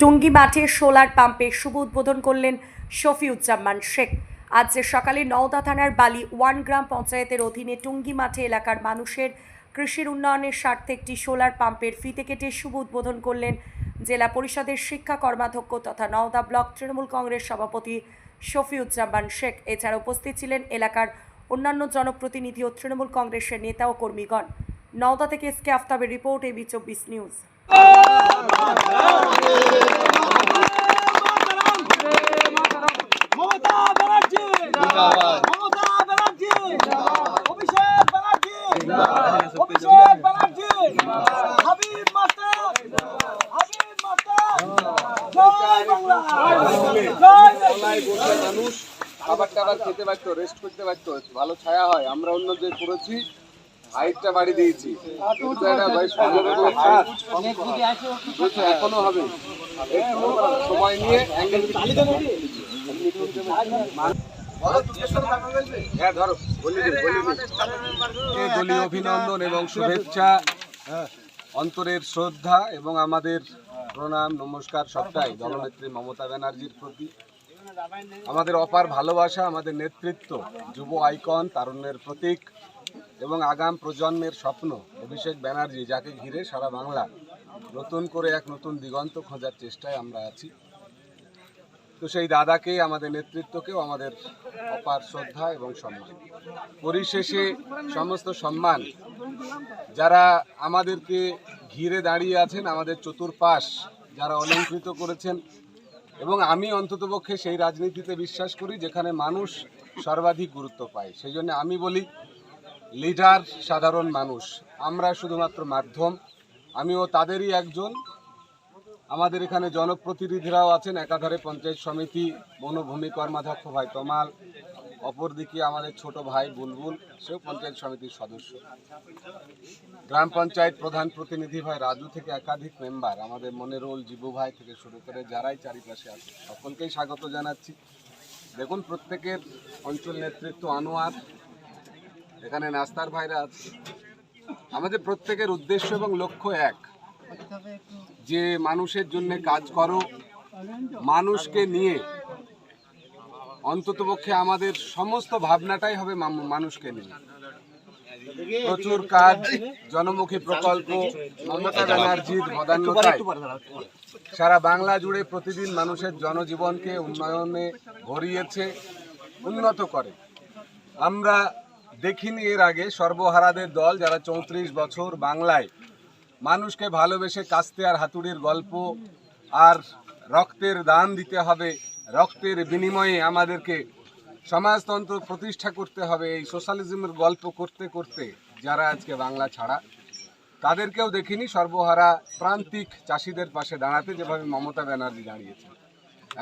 টুঙ্গি মাঠে সোলার পাম্পের শুভ উদ্বোধন করলেন শফিউজ্জামান শেখ। আজ সকালে নওদা থানার বালি ওয়ান গ্রাম পঞ্চায়েতের অধীনে টুঙ্গি মাঠে এলাকার মানুষের কৃষির উন্নয়নের স্বার্থে একটি সোলার পাম্পের ফিতে কেটে শুভ উদ্বোধন করলেন জেলা পরিষদের শিক্ষা কর্মাধ্যক্ষ তথা নওদা ব্লক তৃণমূল কংগ্রেস সভাপতি শফিউজ্জামান শেখ। এছাড়া উপস্থিত ছিলেন এলাকার অন্যান্য জনপ্রতিনিধি ও তৃণমূল কংগ্রেসের নেতা ও কর্মীগণ। নওদা থেকে এসকে আফতাবের রিপোর্ট এবি চব্বিশ নিউজ। মানুষ খাবার টাবার খেতে পারতো রেস্ট করতে পারতো ভালো ছায়া হয় আমরা অন্য যে করেছি হাইটটা বাড়ি দিয়েছি। এখনও হবে। সময় নিয়ে অ্যাঙ্গেল হ্যাঁ অভিনন্দন এবং শুভেচ্ছা, অন্তরের শ্রদ্ধা এবং আমাদের প্রণাম, নমস্কার সবটাই দলনেত্রী মমতা ব্যানার্জির প্রতি। আমাদের অপার ভালোবাসা, আমাদের নেতৃত্ব, যুব আইকন, তারুণ্যের প্রতীক। এবং আগাম প্রজন্মের স্বপ্ন, অভিষেক ব্যানার্জি, যাকে ঘিরে সারা বাংলা নতুন করে এক নতুন দিগন্ত খোঁজার চেষ্টায় আমরা আছি। তো সেই দাদাকে, আমাদের নেতৃত্বকেও আমাদের অপার শ্রদ্ধা এবং সম্মান। পরিশেষে সমস্ত সম্মান, যারা আমাদেরকে ঘিরে দাঁড়িয়ে আছেন, আমাদের চতুর্পাশ যারা অলঙ্কৃত করেছেন, এবং আমি অন্ততপক্ষে সেই রাজনীতিতে বিশ্বাস করি, যেখানে মানুষ সর্বাধিক গুরুত্ব পায়। সেই জন্য আমি বলি লিডার সাধারণ মানুষ। আমরা শুধুমাত্র মাধ্যম। আমিও তাদেরই একজন। আমাদের এখানে জনপ্রতিনিধিরাও আছেন। একাধারে পঞ্চায়েত সমিতি, বনভূমি কর্মাধ্যক্ষ ভাই তমাল, অপরদিকে আমাদের ছোট ভাই বুলবুল, সেও পঞ্চায়েত সমিতির সদস্য। গ্রাম পঞ্চায়েত প্রধান প্রতিনিধি ভাই রাজু থেকে একাধিক মেম্বার। আমাদের মনেরোল, জিবু ভাই থেকে শুরু করে যারাই চারিপাশে আছে সকলকেই স্বাগত জানাচ্ছি। দেখুন, প্রত্যেকের অঞ্চল নেতৃত্ব আনোয়ার। এখানে নাস্তার ভাইরা আছে। আমাদের প্রত্যেকের উদ্দেশ্য এবং লক্ষ্য এক, যে মানুষের জন্য কাজ করো, মানুষকে নিয়ে। অন্ততপক্ষে আমাদের সমস্ত ভাবনাটাই হবে মানুষকে নিয়ে। প্রচুর কাজ, জনমুখী প্রকল্প, মমতা ব্যানার্জির সারা বাংলা জুড়ে প্রতিদিন মানুষের জনজীবনকে উন্নয়নে ভরিয়েছে, উন্নত করে। আমরা দেখিনি এর আগে সর্বহারাদের দল যারা চৌত্রিশ বছর বাংলায় মানুষকে ভালোবেসে কাস্তে আর হাতুড়ির গল্প আর রক্তের দান দিতে হবে, রক্তের বিনিময়ে আমাদেরকে সমাজতন্ত্র প্রতিষ্ঠা করতে হবে, এই সোশ্যালিজমের গল্প করতে করতে যারা আজকে বাংলা ছাড়া, তাদেরকেও দেখিনি, সর্বহারা প্রান্তিক চাষিদের পাশে দাঁড়াতে যেভাবে মমতা ব্যানার্জি দাঁড়িয়েছেন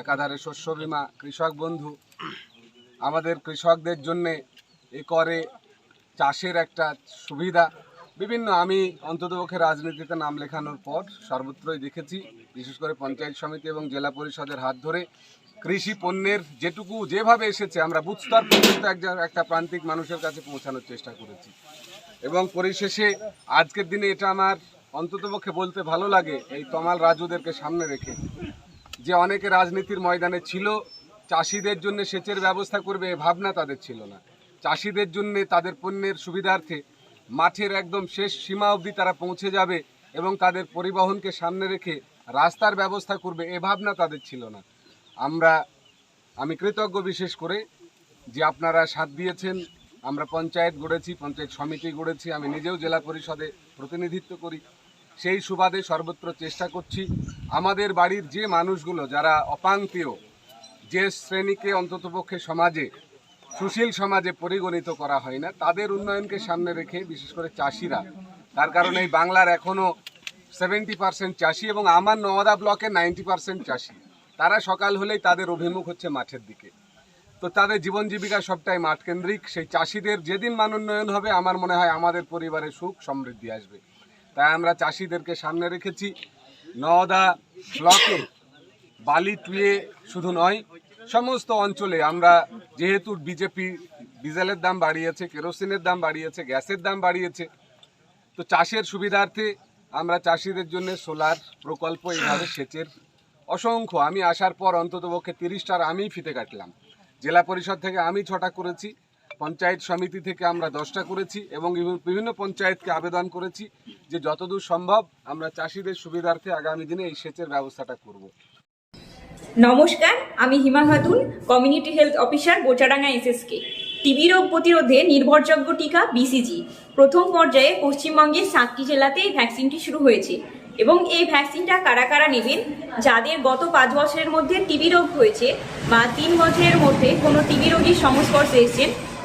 একাধারে শস্য বীমা কৃষক বন্ধু, আমাদের কৃষকদের জন্যে এ করে চাষের একটা সুবিধা। বিভিন্ন আমি অন্ততপক্ষে রাজনীতিতে নাম লেখানোর পর সর্বত্রই দেখেছি, বিশেষ করে পঞ্চায়েত সমিতি এবং জেলা পরিষদের হাত ধরে কৃষি পণ্যের যেটুকু যেভাবে এসেছে, আমরা বুথ স্তর পর্যন্ত একজন, একটা প্রান্তিক মানুষের কাছে পৌঁছানোর চেষ্টা করেছি। এবং পরিশেষে আজকের দিনে এটা আমার অন্ততপক্ষে বলতে ভালো লাগে, এই তমাল রাজুদেরকে সামনে রেখে যে অনেকে রাজনীতির ময়দানে ছিল, চাষিদের জন্য সেচের ব্যবস্থা করবে এ ভাবনা তাদের ছিল না। চাষিদের জন্য তাদের পণ্যের সুবিধার্থে মাঠের একদম শেষ সীমা অবধি তারা পৌঁছে যাবে এবং তাদের পরিবহনকে সামনে রেখে রাস্তার ব্যবস্থা করবে এ ভাবনা তাদের ছিল না। আমরা, আমি কৃতজ্ঞ বিশেষ করে যে আপনারা সাথ দিয়েছেন, আমরা পঞ্চায়েত গড়েছি, পঞ্চায়েত সমিতি গড়েছি, আমি নিজেও জেলা পরিষদে প্রতিনিধিত্ব করি। সেই সুবাদে সর্বত্র চেষ্টা করছি। আমাদের বাড়ির যে মানুষগুলো, যারা অপাঙ্ক্তেয় যে শ্রেণীকে অন্ততপক্ষে সমাজে সুশীল সমাজে পরিগণিত করা হয় না। তাদের উন্নয়নকে সামনে রেখে, বিশেষ করে চাষিরা, তার কারণে এই বাংলার এখনও সেভেন্টি পার্সেন্ট চাষি এবং আমার নওদা ব্লকে নাইনটি পার্সেন্ট চাষি। তারা সকাল হলেই তাদের অভিমুখ হচ্ছে মাঠের দিকে। তো তাদের জীবন জীবিকা সবটাই মাঠ কেন্দ্রিক। সেই চাষিদের যেদিন মান উন্নয়ন হবে, আমার মনে হয় আমাদের পরিবারে সুখ সমৃদ্ধি আসবে। তাই আমরা চাষিদেরকে সামনে রেখেছি। নওদা ব্লকে বালি টুয়ে শুধু নয় সমস্ত অঞ্চলে আমরা যেহেতু বিজেপি ডিজেলের দাম বাড়িয়েছে, কেরোসিনের দাম বাড়িয়েছে, গ্যাসের দাম বাড়িয়েছে, তো চাষের সুবিধার্থে আমরা চাষিদের জন্য সোলার প্রকল্প এইভাবে সেচের অসংখ্য। আমি আসার পর অন্ততপক্ষে তিরিশটার আমিই ফিতে কাটলাম। জেলা পরিষদ থেকে আমি ছটা করেছি, পঞ্চায়েত সমিতি থেকে আমরা দশটা করেছি এবং বিভিন্ন- বিভিন্ন পঞ্চায়েতকে আবেদন করেছি যে যতদূর সম্ভব আমরা চাষিদের সুবিধার্থে আগামী দিনে এই সেচের ব্যবস্থাটা করব। নমস্কার, আমি Hima Khatun community health officer Bochadanga SSK TB রোগ প্রতিরোধে নির্ভরযোগ্য টিকা বিসিজি প্রথম পর্যায়ে পশ্চিমবঙ্গের সাতটি জেলাতে এই ভ্যাকসিনটি শুরু হয়েছে এবং এই ভ্যাকসিনটা কারা কারা নেবেন, যাদের গত পাঁচ বছরের মধ্যে টিবি রোগ হয়েছে বা তিন বছরের মধ্যে কোনো টিবি রোগীর সংস্পর্শে এসেছেন